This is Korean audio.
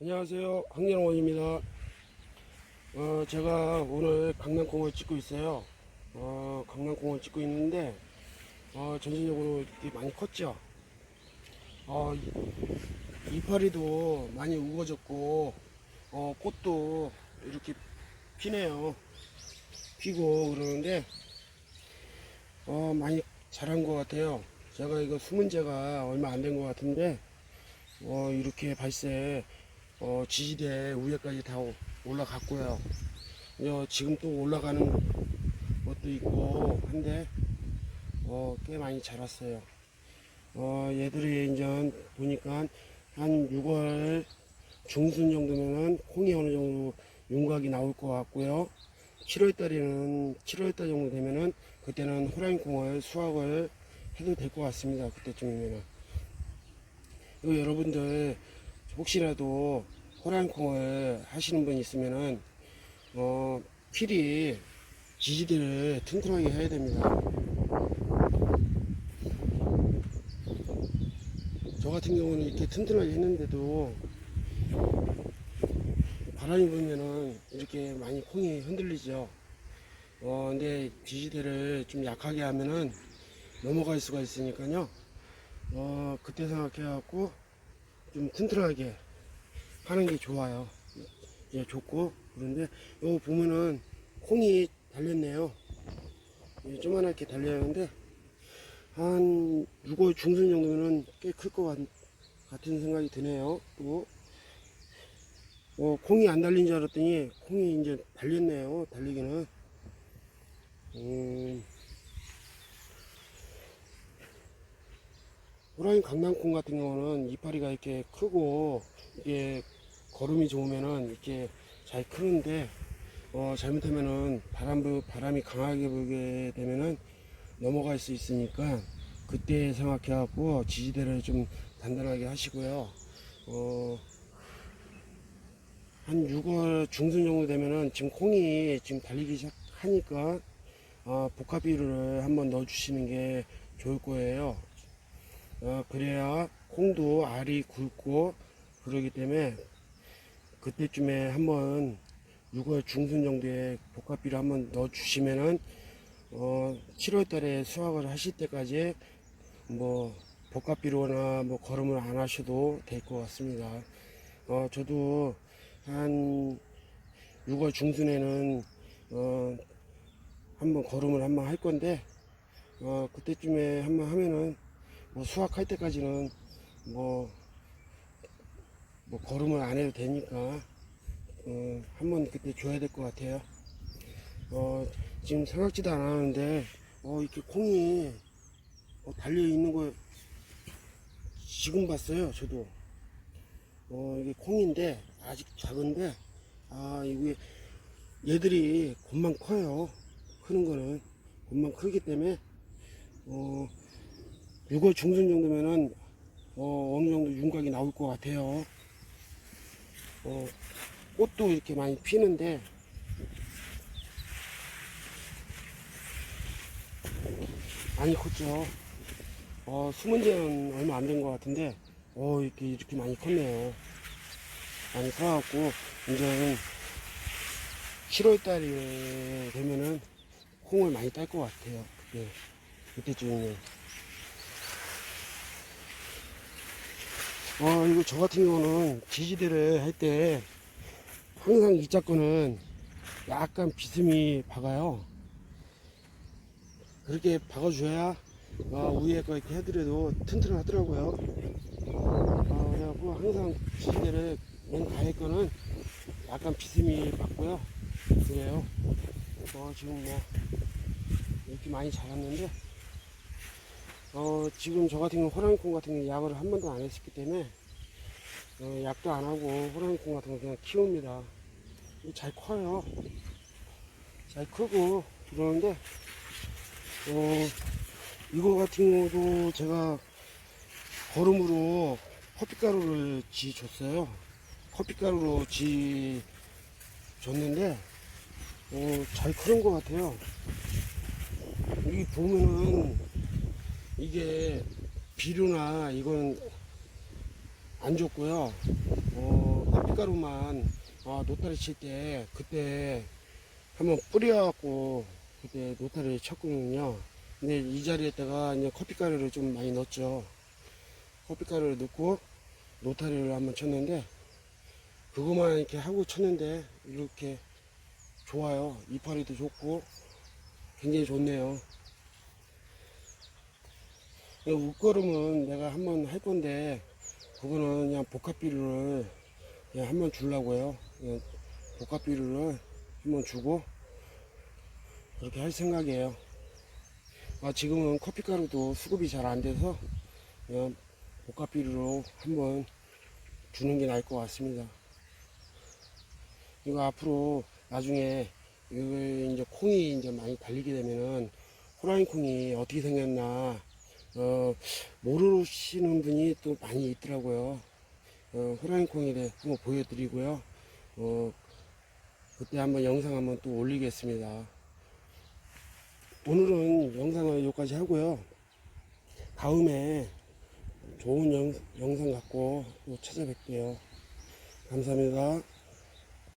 안녕하세요. 황연원입니다. 어, 제가 오늘 강남공을 찍고 있어요. 어, 강남공을 찍고 있는데, 어, 전체적으로 이렇게 많이 컸죠. 어, 이- 이파리도 많이 우거졌고, 어, 꽃도 이렇게 피네요. 피고 그러는데, 어, 많이 자란 것 같아요. 제가 이거 지가 얼마 안 된 것 같은데, 어, 이렇게 발새 어, 지지대 위에까지 다 오- 올라갔고요. 어, 지금 또 올라가는 것도 있고 한데 어, 꽤 많이 자랐어요. 어, 얘들이 이제 보니까 한 6월 중순 정도면은 콩이 어느 정도 윤곽이 나올 것 같고요. 7월 달에는 7월 달 정도 되면은 그때는 호랑이 콩을 수확을 해도 될 것 같습니다. 그때쯤이면은. 여러분들 혹시라도 호랑콩을 하시는 분 있으면은 어 필히 지지대를 튼튼하게 해야 됩니다. 저 같은 경우는 이렇게 튼튼하게 했는데도 바람이 불면은 이렇게 많이 콩이 흔들리죠. 어 근데 지지대를 좀 약하게 하면은 넘어갈 수가 있으니까요. 어 그때 생각해갖고 좀 튼튼하게 하는 게 좋아요. 예, 좋고 그런데 여기 보면은 콩이 달렸네요. 예, 조그맣게 달렸는데 한 6월 중순 정도면은 꽤 클 것 같은 생각이 드네요. 또 어, 콩이 안 달린 줄 알았더니 콩이 이제 달렸네요. 달리기는 음, 호랑이 강낭콩 같은 경우는 이파리가 이렇게 크고 이게 걸음이 좋으면은 이렇게 잘 크는데 어 잘못하면은 바람 불 바람이 강하게 불게 되면은 넘어갈 수 있으니까 그때 생각해 갖고 지지대를 좀 단단하게 하시고요. 어, 한 6월 중순 정도 되면은 지금 콩이 지금 달리기 시작하니까 어, 복합비료를 한번 넣어 주시는 게 좋을 거예요. 어, 그래야 콩도 알이 굵고 그러기 때문에 그때쯤에 한번 6월 중순 정도에 복합비를 한번 넣어 주시면은 어 7월 달에 수확을 하실 때까지 뭐 복합비료나 뭐 거름을 안 하셔도 될 것 같습니다. 어 저도 한 6월 중순에는 어 한번 거름을 한번 할 건데 어 그때쯤에 한번 하면은 뭐 수확할 때까지는 뭐, 뭐 걸음을 안 해도 되니까 어, 한번 그때 줘야 될 것 같아요. 어, 지금 생각지도 않았는데 어, 이렇게 콩이 어, 달려 있는 거 지금 봤어요. 저도 어, 이게 콩인데 아직 작은데 아 이게 얘들이 곧만 커요. 크는 거는 곧만 크기 때문에 어, 6월 중순 정도면은 어, 어느 정도 윤곽이 나올 것 같아요. 어, 꽃도 이렇게 많이 피는데 많이 컸죠. 어, 숨은 지는 얼마 안 된 것 같은데 어, 이렇게 이렇게 많이 컸네요. 많이 커갖고 이제는 7월 달이 되면은 콩을 많이 딸 것 같아요. 그때 그때쯤이 면. 어, 이거 저 같은 경우는 지지대를 할 때 항상 이 자권은 약간 비스미 박아요. 그렇게 박아줘야 어, 위에 거 이렇게 해드려도 튼튼하더라고요. 어, 그래갖고 항상 지지대를 맨 가에 거는 약간 비스미 박고요. 그래요. 어, 지금 뭐 이렇게 많이 자랐는데 어, 지금 저 같은 경우 호랑이콩 같은 경우 약을 한 번도 안 했었기 때문에 어, 약도 안 하고 호랑이콩 같은 거 그냥 키웁니다. 잘 커요. 잘 크고 그러는데 어, 이거 같은 경우도 제가 거름으로 커피가루를 지 줬어요. 커피가루로 지 줬는데 어, 잘 크는 것 같아요. 여기 보면은 이게 비료나 이건 안 좋고요. 어, 커피가루만 아, 노타리 칠 때 그때 한번 뿌려갖고 그때 노타리 쳤거든요. 근데 이 자리에다가 이제 커피가루를 좀 많이 넣었죠. 커피가루를 넣고 노타리를 한번 쳤는데 그거만 이렇게 하고 쳤는데 이렇게 좋아요. 이파리도 좋고 굉장히 좋네요. 이 웃거름은 내가 한번 할 건데 그거는 그냥 복합비료를 그냥 한번 주려고요. 그냥 복합비료를 한번 주고 그렇게 할 생각이에요. 아, 지금은 커피가루도 수급이 잘 안 돼서 그냥 복합비료로 한번 주는 게 나을 것 같습니다. 이거 앞으로 나중에 이거 이제 콩이 이제 많이 달리게 되면은 호랑이 콩이 어떻게 생겼나 어, 모르시는 분이 또 많이 있더라고요. 어, 호랑이 콩이래 한번 보여드리고요. 어, 그때 한번 영상 한번 또 올리겠습니다. 오늘은 영상을 여기까지 하고요. 다음에 좋은 영, 영상 갖고 또 찾아뵐게요. 감사합니다.